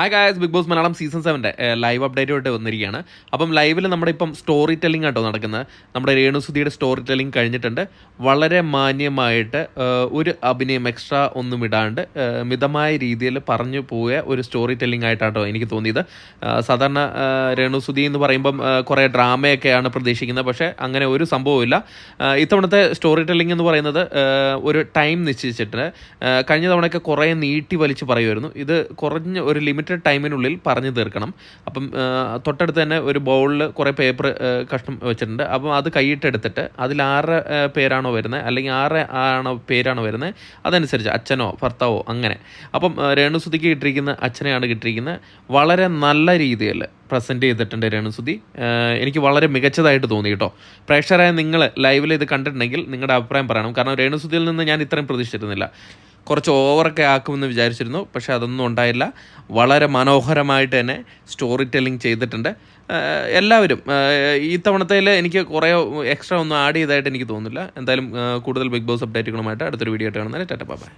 Hi guys Bigg Boss Malayalam season സെവന്റെ live update ആയിട്ട് വന്നിരിക്കുകയാണ്. അപ്പം ലൈവിൽ നമ്മുടെ ഇപ്പം സ്റ്റോറി ടെല്ലിംഗ് ആട്ടോ നടക്കുന്നത്. നമ്മുടെ രേണുസുതിയുടെ സ്റ്റോറി ടെല്ലിംഗ് കഴിഞ്ഞിട്ടുണ്ട്. വളരെ മാന്യമായിട്ട് ഒരു അഭിനയം എക്സ്ട്രാ ഒന്നും ഇടാണ്ട് മിതമായ രീതിയിൽ പറഞ്ഞു പോയ ഒരു സ്റ്റോറി ടെല്ലിംഗ് ആയിട്ടാട്ടോ എനിക്ക് തോന്നിയത്. സാധാരണ രേണുസുതി എന്ന് പറയുമ്പം കുറേ ഡ്രാമയൊക്കെയാണ് പ്രതീക്ഷിക്കുന്നത്. പക്ഷേ അങ്ങനെ ഒരു സംഭവമില്ല ഇത്തവണത്തെ സ്റ്റോറി ടെല്ലിംഗ് എന്ന് പറയുന്നത് ഒരു ടൈം നിശ്ചയിച്ചിട്ട് കഴിഞ്ഞ തവണയൊക്കെ കുറേ നീട്ടി വലിച്ച് പറയുമായിരുന്നു. ഇത് കുറഞ്ഞ ഒരു ലിമിറ്റഡ് ടൈമിനുള്ളിൽ പറഞ്ഞു തീർക്കണം. അപ്പം തൊട്ടടുത്ത് തന്നെ ഒരു ബൗളിൽ കുറേ പേപ്പർ കഷ്ണം വെച്ചിട്ടുണ്ട്. അപ്പം അത് കൈയിട്ടെടുത്തിട്ട് അതിൽ ആറ് പേരാണോ വരുന്നത്? അല്ലെങ്കിൽ ആറ് ആണോ പേരാണോ വരുന്നത്? അതനുസരിച്ച് അച്ഛനോ ഭർത്താവോ അങ്ങനെ. അപ്പം രേണുസുതിക്ക് കിട്ടിയിരിക്കുന്ന അച്ഛനെയാണ് കിട്ടിയിരിക്കുന്നത്. വളരെ നല്ല രീതിയിൽ പ്രസന്റ് ചെയ്തിട്ടുണ്ട് രേണുസുതി. എനിക്ക് വളരെ മികച്ചതായിട്ട് തോന്നി കേട്ടോ. പ്രേക്ഷകരായ നിങ്ങൾ ലൈവിൽ ഇത് കണ്ടിട്ടുണ്ടെങ്കിൽ നിങ്ങളുടെ അഭിപ്രായം പറയണം. കാരണം രേണുസുതിയിൽ നിന്ന് ഞാൻ ഇത്രയും പ്രതീക്ഷിച്ചിരുന്നില്ല. കുറച്ച് ഓവറൊക്കെ ആക്കുമെന്ന് വിചാരിച്ചിരുന്നു പക്ഷേ അതൊന്നും ഉണ്ടായില്ല. വളരെ മനോഹരമായിട്ട് തന്നെ സ്റ്റോറി ടെല്ലിംഗ് ചെയ്തിട്ടുണ്ട്. എല്ലാവരും ഈ തവണത്തേൽ എനിക്ക് കുറേ എക്സ്ട്രാ ഒന്നും ആഡ് ചെയ്തതായിട്ട് എനിക്ക് തോന്നുന്നില്ല. എന്തായാലും കൂടുതൽ ബിഗ് ബോസ് അപ്ഡേറ്റുകളുമായിട്ട് അടുത്തൊരു വീഡിയോ ആയിട്ട് കാണുന്നതിന് ടാറ്റ ബൈ